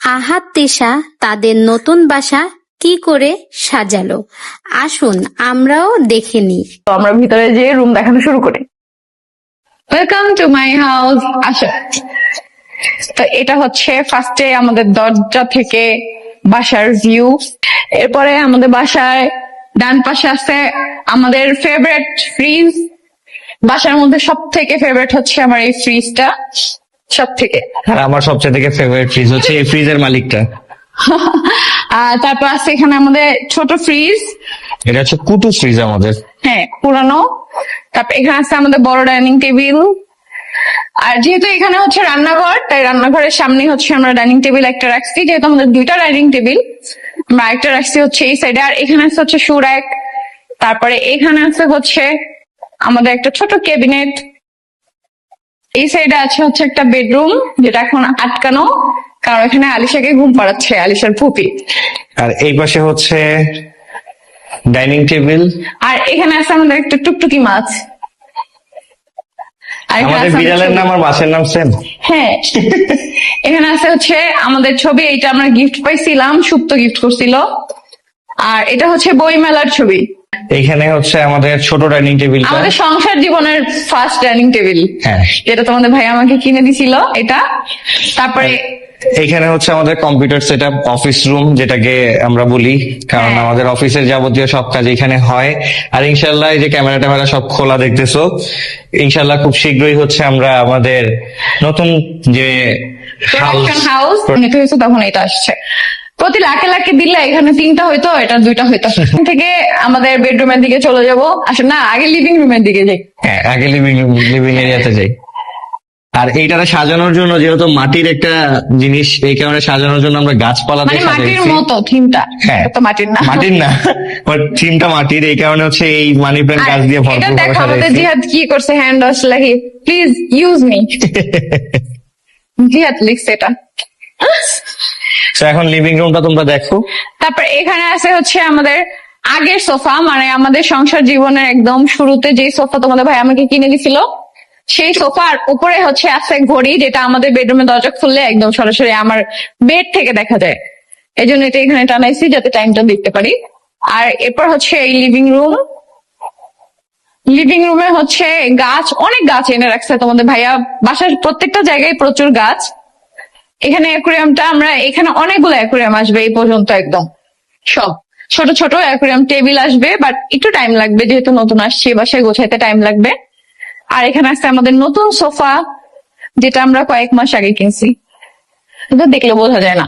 আহাত তিশা তাদের নতুন বাসা কি করে সাজালো? আসুন আমরাও দেখে নিই। তো আমরা ভিতরে যে রুম দেখানো শুরু করি। ওয়েলকাম টু মাই হাউস আসো। তো এটা হচ্ছে ফার্স্টে আমাদের দরজা থেকে বাসার ভিউ এরপরে আমাদের বাসায় ডান পাশে আছে আমাদের ফেভারিট ফ্রিজ বাসার মধ্যে সব থেকে ফেভারিট হচ্ছে আমার এই ফ্রিজটা সব থেকে আর আমার সবচেয়ে থেকে ফেভারিট ফ্রিজ হচ্ছে এই ফ্রিজের মালিকটা। আর তারপর আছে এখানে আমাদের ছোট ফ্রিজ এটা হচ্ছে কুটু ফ্রিজ আমাদের। হ্যাঁ পুরানো। তারপর এখানে আছে আমাদের বড় ডাইনিং টেবিল আর যেহেতু এখানে হচ্ছে রান্নাঘর তাই রান্নাঘরের সামনে হচ্ছে আমরা ডাইনিং টেবিল একটা রাখছি যেহেতু আমাদের দুইটা ডাইনিং টেবিল আমরা একটা রাখছি হচ্ছে এই সাইডে আর এখানে আছে হচ্ছে সুরাক। তারপরে এখানে আছে হচ্ছে আমাদের একটা ছোট ক্যাবিনেট এই সাইডে আছে হচ্ছে একটা বেডরুম যেটা এখন আটকানো। কারণ এখানে আলিশাকে ঘুম পাড়াচ্ছে আলিশার ফুপি। আর এই পাশে হচ্ছে ডাইনিং টেবিল। আর এখানে আছে আমাদের একটা টুকটুকি মাছ। আমাদের বিড়ালের নাম আর মাছের নাম সেম হ্যাঁ। এখানে আছে হচ্ছে আমাদের ছবি এইটা আমরা গিফট পাইছিলাম সুপ্ত গিফট করছিল। আর এটা হচ্ছে বই মেলার ছবি। এখানে হচ্ছে আমাদের ছোট ডাইনিং টেবিলটা। আমাদের সংসার জীবনের ফার্স্ট ডাইনিং টেবিল। হ্যাঁ। যেটা তোমাদের ভাই আমাকে কিনে দিছিল এটা। তারপরে এইখানে হচ্ছে আমাদের কম্পিউটার সেট অফিস রুম যেটাকে আমরা বলি। কারণ হ্যাঁ। আমাদের অফিসের যাবতীয় সব কাজ এখানে হয়। আর ইনশাল্লাহ এই যে ক্যামেরা ট্যামেরা সব খোলা দেখতেছো ইনশাল্লাহ খুব শীঘ্রই হচ্ছে আমরা আমাদের নতুন যে হাউস তখন এটা আসছে। প্রতি লাখে লাখে দিলে এখানে তিনটা হইতো এটা দুইটা হইতো। এখান থেকে আমাদের বেডরুমের দিকে চলে যাব। আসলে না আগে লিভিং রুমের দিকে যাই। হ্যাঁ আগে লিভিং লিভিং এরিয়াতে যাই। আর এইটাতে সাজানোর জন্য যেহেতু মাটির একটা জিনিস এই কারণে সাজানোর জন্য আমরা গাছপালা মানে দিয়ে মাটির মতো থিমটা। হ্যাঁ। তো মাটির না। মাটির না বাট থিমটা মাটির এই কারণে হচ্ছে এই মানি প্ল্যান্ট গাছ দিয়ে ভরপুর আমাদের সাজাইছি। জিহাদ কি করছে হ্যান্ড ওয়াশ লাগি প্লিজ ইউজ মি জিহাদ লিখছে এটা। এখন লিভিং রুমটা তোমরা দেখো। তারপর এখানে আছে হচ্ছে আমাদের আগের সোফা মানে আমাদের সংসার জীবনের একদম শুরুতে যে সোফা তোমাদের ভাই আমাকে কিনে দিছিল, সেই সোফার উপরে হচ্ছে আছে ঘড়ি, যেটা আমাদের বেডরুমে দরজা খুললে একদম সরাসরি আমার বেড থেকে দেখা যায়। এই জন্য এটা এখানে টানাইছি যাতে টাইমটা দেখতে পারি। আর এরপর হচ্ছে এই লিভিং রুম লিভিং রুমে হচ্ছে গাছ, অনেক গাছ এনে রাখছে তোমাদের ভাইয়া। বাসার প্রত্যেকটা জায়গায় প্রচুর গাছ। এখানে অ্যাকুরিয়ামটা আমরা, এখানে অনেকগুলো অ্যাকুরিয়াম আসবে এই পর্যন্ত একদম। সব। ছোট ছোট অ্যাকুরিয়াম টেবিল আসবে, বাট একটু টাইম লাগবে, যেহেতু নতুন আসছে বাসায় গোছাইতে টাইম লাগবে। আর এখানে আছে আমাদের নতুন সোফা, যেটা আমরা কয়েক মাস আগে কিনছি। দেখলে বোঝা যায় না।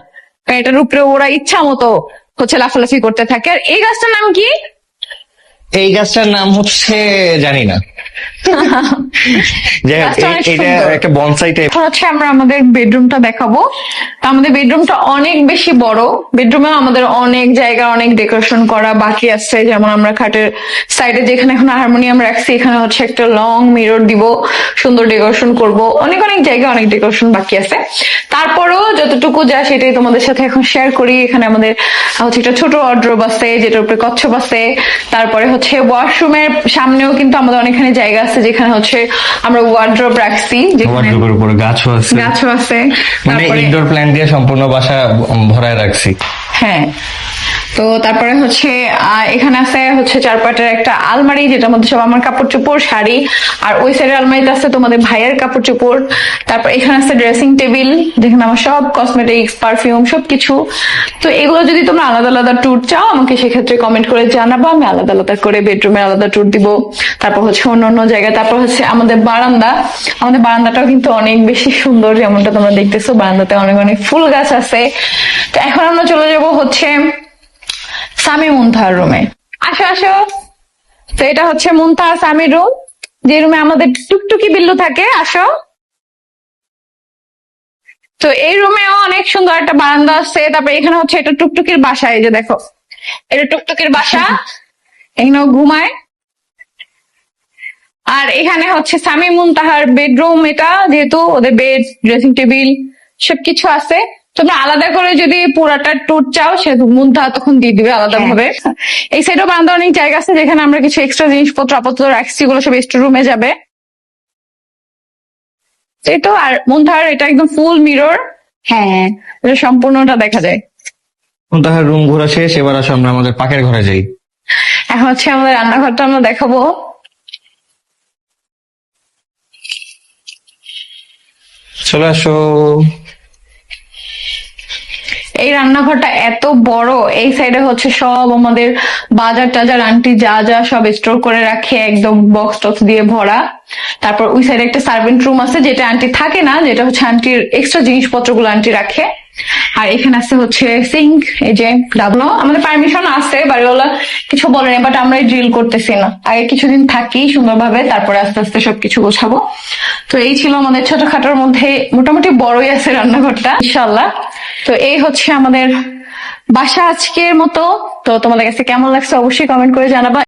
এটার উপরে ওরা ইচ্ছা মতো হচ্ছে লাফালাফি করতে থাকে। আর এই গাছটার নাম কি? এই গাছটার নাম হচ্ছে জানি না। এটা একটা বনসাই টাইপ হচ্ছে আমরা আমাদের বেডরুমটা দেখাবো। তো আমাদের বেডরুমটা অনেক বেশি বড়। বেডরুমে আমাদের অনেক জায়গা অনেক ডেকোরেশন করা বাকি আছে। যেমন আমরা খাটের সাইডে যেখানে এখন হারমোনিয়াম রাখছি এখানে হচ্ছে একটা লং মিরর দিব। সুন্দর ডেকোরেশন করব। অনেক অনেক জায়গায় অনেক ডেকোরেশন বাকি আছে। তারপরেও যতটুকু যা সেটাই তোমাদের সাথে এখন শেয়ার করি। এখানে আমাদের হচ্ছে একটা ছোট অড্রব আছে যেটার উপরে কচ্ছপ আছে। তারপরে হচ্ছে ওয়াশরুমের সামনেও কিন্তু আমাদের অনেকখানি জায়গা আছে যেখানে হচ্ছে আমরা ওয়ার্ড্রোব রাখছি যেখানে উপরে গাছও আছে। গাছও আছে। মানে ইনডোর প্ল্যান দিয়ে সম্পূর্ণ বাসা ভরায় রাখছি। হ্যাঁ। তো তারপরে হচ্ছে এখানে আছে হচ্ছে চারপাটের একটা আলমারি, যেটার মধ্যে সব আমার কাপড় চোপড় শাড়ি, আর ওই সাইডের আলমারিতে আছে তোমাদের ভাইয়ের কাপড় চোপড় তারপর এখানে আছে ড্রেসিং টেবিল যেখানে আমার সব কসমেটিক্স পারফিউম সবকিছু। তো এগুলো যদি তোমরা আলাদা আলাদা ট্যুর চাও, আমাকে সেক্ষেত্রে কমেন্ট করে জানাব, আমি আলাদা আলাদা করে বেডরুমে আলাদা ট্যুর দিব। তারপর হচ্ছে অন্য অন্য জায়গায়, তারপর হচ্ছে আমাদের বারান্দা। আমাদের বারান্দাটাও কিন্তু অনেক বেশি সুন্দর, যেমনটা তোমরা দেখতেছো, বারান্দাতে অনেক অনেক ফুল গাছ আছে। তো এখন আমরা চলে যাব হচ্ছে সামি মুনতাহার রুমে আসো আসো। তো এটা হচ্ছে মুনতাহা সামির রুম যে রুমে আমাদের টুকটুকি বিল্লু থাকে, আসো। তো এই রুমেও অনেক সুন্দর একটা বারান্দা আছে। তারপরে এখানে হচ্ছে এটা টুকটুকির বাসা, এই যে দেখো। এটা টুকটুকির বাসা, এখানেও ঘুমায়। আর এখানে হচ্ছে সামি মুনতাহার বেডরুম এটা, যেহেতু ওদের বেড ড্রেসিং টেবিল সবকিছু আছে। তোমরা আলাদা করে যদি পুরাটা ট্যুর চাও সে মুনতাহা তখন দিয়ে দিবে আলাদা ভাবে এই সাইডেও বারান্দা অনেক জায়গা আছে যেখানে আমরা কিছু এক্সট্রা জিনিসপত্র আপাতত রাখছি ওগুলো সব এক্সট্রা রুমে যাবে। এই তো আর মুনতাহার এটা একদম ফুল মিরর হ্যাঁ। এটা সম্পূর্ণটা দেখা যায়। তাহার রুম ঘোরা শেষ এবার আসো আমরা আমাদের পাকের ঘরে যাই। এখন হচ্ছে আমাদের রান্নাঘরটা আমরা দেখাবো। চলে আসো। এই রান্নাঘরটা এত বড়, এই সাইডে হচ্ছে সব আমাদের বাজার টাজার, আন্টি যা যা সব স্টোর করে রাখে, একদম বক্স টক্স দিয়ে ভরা। তারপর ওই সাইডে একটা সার্ভেন্ট রুম আছে, যেটা আন্টি থাকে না, যেটা হচ্ছে আন্টির এক্সট্রা জিনিসপত্রগুলো আন্টি রাখে। আর এখানে আছে হচ্ছে সিঙ্ক এই যে ডাবলো আমাদের পারমিশন আছে, বাড়িওয়ালা কিছু বলেনি বাট আমরা ড্রিল করতেছি না। আগে কিছুদিন থাকি সুন্দরভাবে, তারপরে আস্তে আস্তে সবকিছু গোছাবো। তো এই ছিল আমাদের ছোটখাটোর মধ্যে মোটামুটি বড়ই আছে রান্নাঘরটা ইনশাল্লাহ তো এই হচ্ছে আমাদের বাসা আজকের মতো। তো তোমাদের কাছে কেমন লাগছে অবশ্যই কমেন্ট করে জানাবা।